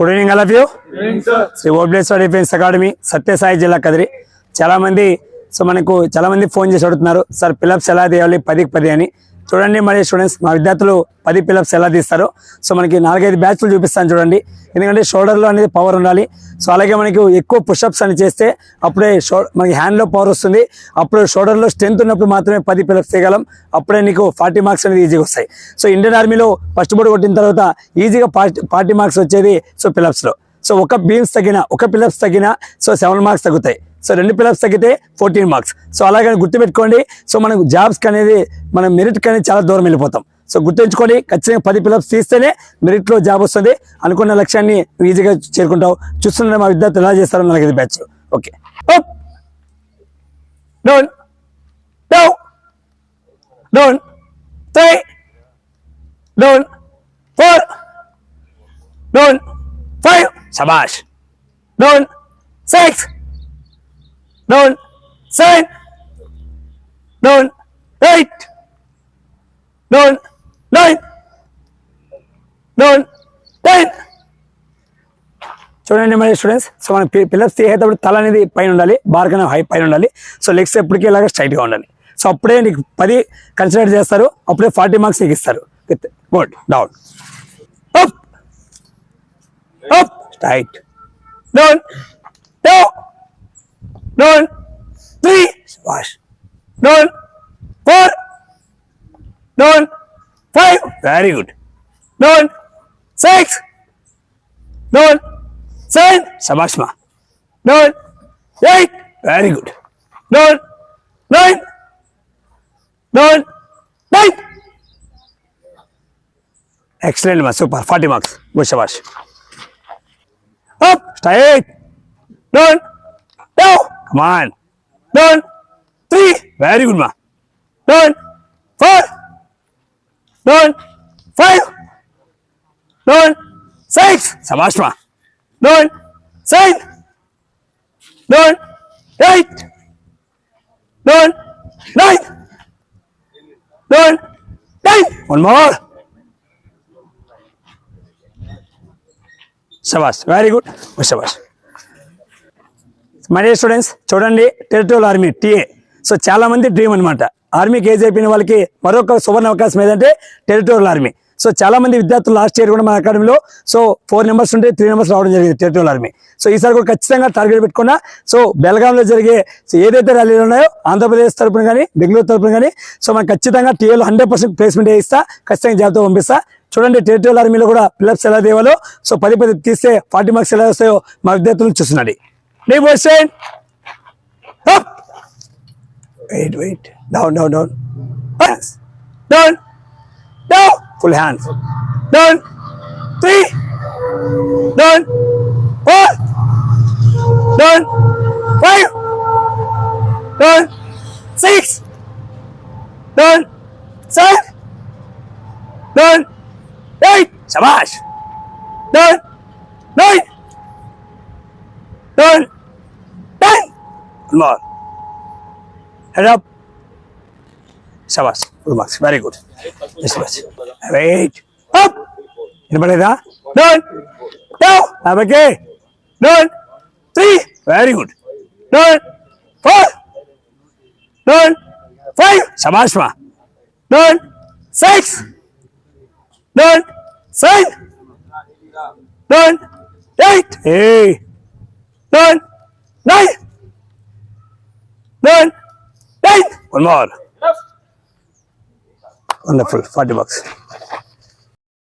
Good evening all of you Sri Obleswara defence academy Sathya Sai జిల్లా కదిరి చాలా మంది so మనకు చాలా మంది ఫోన్ చేసి అడుగుతున్నారు సార్ పిలప్స్ ఎలా తీయాలి పదికి పది అని. చూడండి మరి స్టూడెంట్స్ మా విద్యార్థులు పది పిల్లప్స్ ఎలా తీస్తారు. సో మనకి నాలుగైదు బ్యాచ్లు చూపిస్తాను చూడండి. ఎందుకంటే షోల్డర్లో అనేది పవర్ ఉండాలి. సో అలాగే మనకి ఎక్కువ పుషప్స్ అని చేస్తే అప్పుడే షో మనకి హ్యాండ్లో పవర్ వస్తుంది. అప్పుడు షోల్డర్లో స్ట్రెంత్ ఉన్నప్పుడు మాత్రమే పది పిల్లప్స్ తీయగలం అప్పుడే నీకు ఫార్టీ మార్క్స్ అనేది ఈజీగా వస్తాయి. సో ఇండియన్ ఆర్మీలో ఫస్ట్ బోర్డు కొట్టిన తర్వాత ఈజీగా ఫార్టీ మార్క్స్ వచ్చేది సో పిలప్స్లో సో ఒక బీమ్స్ తగ్గిన ఒక పిల్లప్స్ తగ్గిన సో సెవెన్ మార్క్స్ తగ్గుతాయి. సో రెండు పిలప్స్ తగ్గితే ఫోర్టీన్ మార్క్స్ సో అలాగే గుర్తుపెట్టుకోండి. సో మనకు జాబ్స్కి అనేది మనం మెరిట్కి అనేది చాలా దూరం వెళ్ళిపోతాం. సో గుర్తుంచుకోండి ఖచ్చితంగా పది పిలప్స్ తీస్తేనే మెరిట్లో జాబ్ వస్తుంది. అనుకున్న లక్ష్యాన్ని ఈజీగా చేరుకుంటావు. చూస్తున్న మా విద్యార్థులు ఎలా చేస్తారో ఇది batch okay down down down three down four down five శబాష్ down six down seven down eight down nine down ten చూడండి మరి స్టూడెంట్స్ సో మన పిల్లర్స్ తీసేటప్పుడు తల అనేది పైన ఉండాలి. బార్ హై పైన ఉండాలి. సో లెగ్స్ ఎప్పటికీ ఇలాగ స్ట్రైట్గా ఉండాలి. సో అప్పుడే నీకు పది కన్సిడర్ చేస్తారు. అప్పుడే ఫార్టీ మార్క్స్ నీకు ఇస్తారు. With good down up up straight down down down three wash down four down five very good down six down seven శబాష్ మా down eight very good down nine down nine excellent మా super forty marks good శబాష్ up, straight, down, down, come on, down, three, very good ma, down, four, down, five, down, six, sabash ma, down, seven, down, eight, down, nine, down, nine, one more. శబాష్ very good శబాష్ మరే students చూడండి territorial army TA so చాలామంది dream అనమాట ఆర్మీకి age అయిపోయిన వాళ్ళకి మరొక సువర్ణ అవకాశం ఏదంటే టెరిటోరియల్ ఆర్మీ సో చాలా మంది విద్యార్థులు లాస్ట్ ఇయర్ కూడా మన అకాడమీలో సో ఫోర్ నెంబర్స్ ఉంటే త్రీ నెంబర్స్ రావడం జరిగింది టెరిటోరియల్ ఆర్మీ సో ఈసారి కూడా ఖచ్చితంగా టార్గెట్ పెట్టుకున్నా. సో బెల్గాంలో జరిగే సో ఏదైతే ర్యాలీలు ఉన్నాయో ఆంధ్రప్రదేశ్ తరపున కానీ బెంగళూరు తరపున కానీ సో మనం ఖచ్చితంగా టీఏలో హండ్రెడ్ పర్సెంట్ ప్లేస్మెంట్ ఇస్తా ఖచ్చితంగా జాబితా పంపిస్తా. చూడండి టెరిటోరియల్ ఆర్మీలో కూడా పిల్లప్స్ ఎలా తేవాలో సో పది పది తీస్తే ఫార్టీ మార్క్స్ ఎలా వస్తాయో మా విద్యార్థులు చూస్తున్నాడు నీ question wait wait down down down down down full hands down three down four down five down six down seven Done. Eight. Shabash. Done. Nine. Done. Ten. One more. Head up. Shabash. Good marks. Very good. Yes, yes. Wait. Up. వినపడేదా done down అలాగే done three very good done four done five శబాష్ మా done six Done. Seven. Done. Eight. Hey. Done. Nine. Done. Ten. One more. Wonderful. 40 bucks.